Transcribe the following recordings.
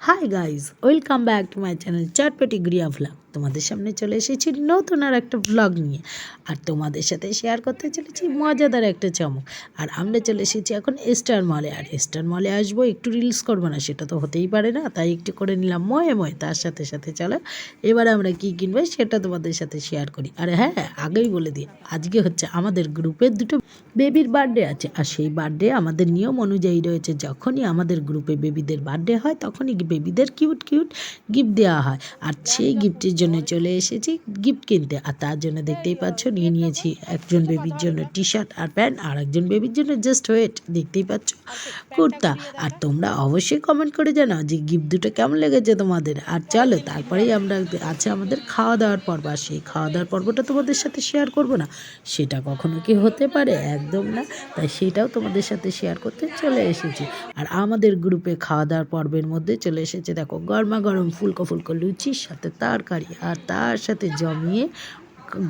hi guys welcome back to my channel Chotpoti গ্রিয়া vlog তোমাদের সামনে চলে এসেছি নতুন আর একটা ভ্লগ নিয়ে। আর তোমাদের সাথে শেয়ার করতে চলেছি মজাদার একটা চমক। আর আমরা চলে এসেছি এখন স্টার মলে আর স্টার মলে আসব, একটু রিলস করব না, সেটা তো হতেই পারে না। তাই একটু করে নিলাম ময়ে ময়ে। তার সাথে সাথে চলো, এবার আমরা কি কিনবো সেটা তোমাদের সাথে শেয়ার করি। আর হ্যাঁ আগেই বলে দিই, আজকে হচ্ছে আমাদের গ্রুপের দুটো বেবির বার্থডে আছে। আর সেই বার্থডে আমাদের নিয়ম অনুযায়ী রয়েছে, যখনই আমাদের গ্রুপে বেবিদের বার্থডে হয়, তখনই বেবিদের কিউট কিউট গিফট দেওয়া হয়। আর সেই গিফটের জন্য চলে এসেছি গিফট কিনতে। আর তার জন্য দেখতেই পাচ্ছ নিয়ে নিয়েছি একজন বেবির জন্য টি শার্ট আর প্যান্ট আর একজন বেবির জন্য জাস্ট ওয়েট দেখতেই পাচ্ছ। কুর্তা। আর তোমরা অবশ্যই কমেন্ট করে জানাও যে গিফট দুটো কেমন লেগেছে তোমাদের। আর চলো তারপরেই আমরা আছে আমাদের খাওয়া দাওয়ার পর্ব। আর সেই খাওয়া দাওয়ার পর্বটা তোমাদের সাথে শেয়ার করব না। সেটা কখনো কি হতে পারে? একদম না। তাই সেটাও তোমাদের সাথে শেয়ার করতে চলে এসেছি। আর আমাদের গ্রুপে খাওয়া দাওয়ার পর্বের মধ্যে চলে এসেছে দেখো গরমা গরম ফুলকো ফুলকো লুচির সাথে তরকারি। আর তার সাথে জমিয়ে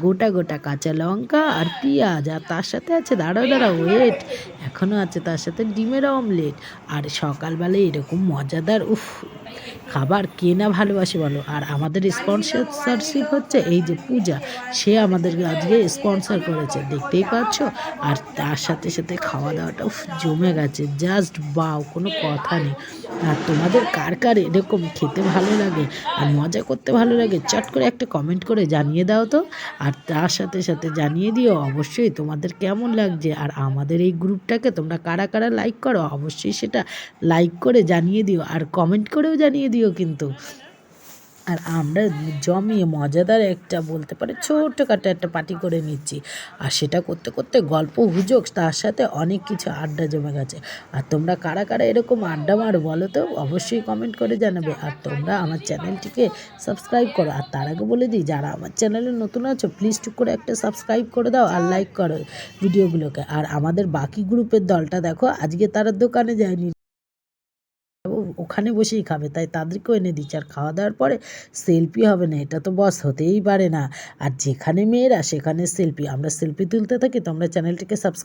গোটা গোটা কাঁচা লঙ্কা আর পেঁয়াজ, আর তার সাথে আছে দাঁড়াও দাঁড়াও ওয়েট এখনও আছে তার সাথে ডিমের অমলেট আর সকালবেলায় এরকম মজাদার, উফ খাবার কে না ভালোবাসে বলো? আর আমাদের স্পন্সরশিপ হচ্ছে এই যে পূজা। সে আমাদেরকে আজকে স্পন্সর করেছে, দেখতেই পাচ্ছ? আর তার সাথে সাথে খাওয়া দাওয়াটা জমে গেছে। জাস্ট বাও, কোনো কথা নেই। আর তোমাদের কার কার এরকম খেতে ভালো লাগে আর মজা করতে ভালো লাগে, চট করে একটা কমেন্ট করে জানিয়ে দাও তো। আর তার সাথে সাথে জানিয়ে দিও, অবশ্যই তোমাদের কেমন লাগছে? আর আমাদের এই গ্রুপটাকে তোমরা কারা কারা লাইক করো, অবশ্যই সেটা লাইক করে জানিয়ে দিও। আর কমেন্ট করেও জানিয়ে দিও কিন্তু। আর আমরা জমিয়ে মজাদার একটা বলতে পারে ছোটোখাটো একটা পার্টি করে নিচ্ছি। আর সেটা করতে করতে গল্প হুজোক তার সাথে অনেক কিছু আড্ডা জমে গেছে। আর তোমরা কারা কারা এরকম আড্ডা মারো বলো তো? অবশ্যই কমেন্ট করে জানাবে। আর তোমরা আমার চ্যানেলটিকে সাবস্ক্রাইব করো। আর তার আগে বলে দিই, যারা আমার চ্যানেলে নতুন আছো প্লিজ টুক করে একটা সাবস্ক্রাইব করে দাও আর লাইক করো ভিডিওগুলোকে আর আমাদের বাকি গ্রুপের দলটা দেখো, আজকে তারা দোকানে যায়নি। ওখানে বসেই খাবে, তাই তাদেরকেও এনে দিচ্ছে। আর খাওয়া দাওয়ার পরে সেলফি হবে না, এটা তো বস হতেই পারে না। আর যেখানে মেয়েরা, সেখানে সেলফি আমরা সেলফি তুলতে থাকি, তোমরা চ্যানেলটিকে সাবস্ক্রাইব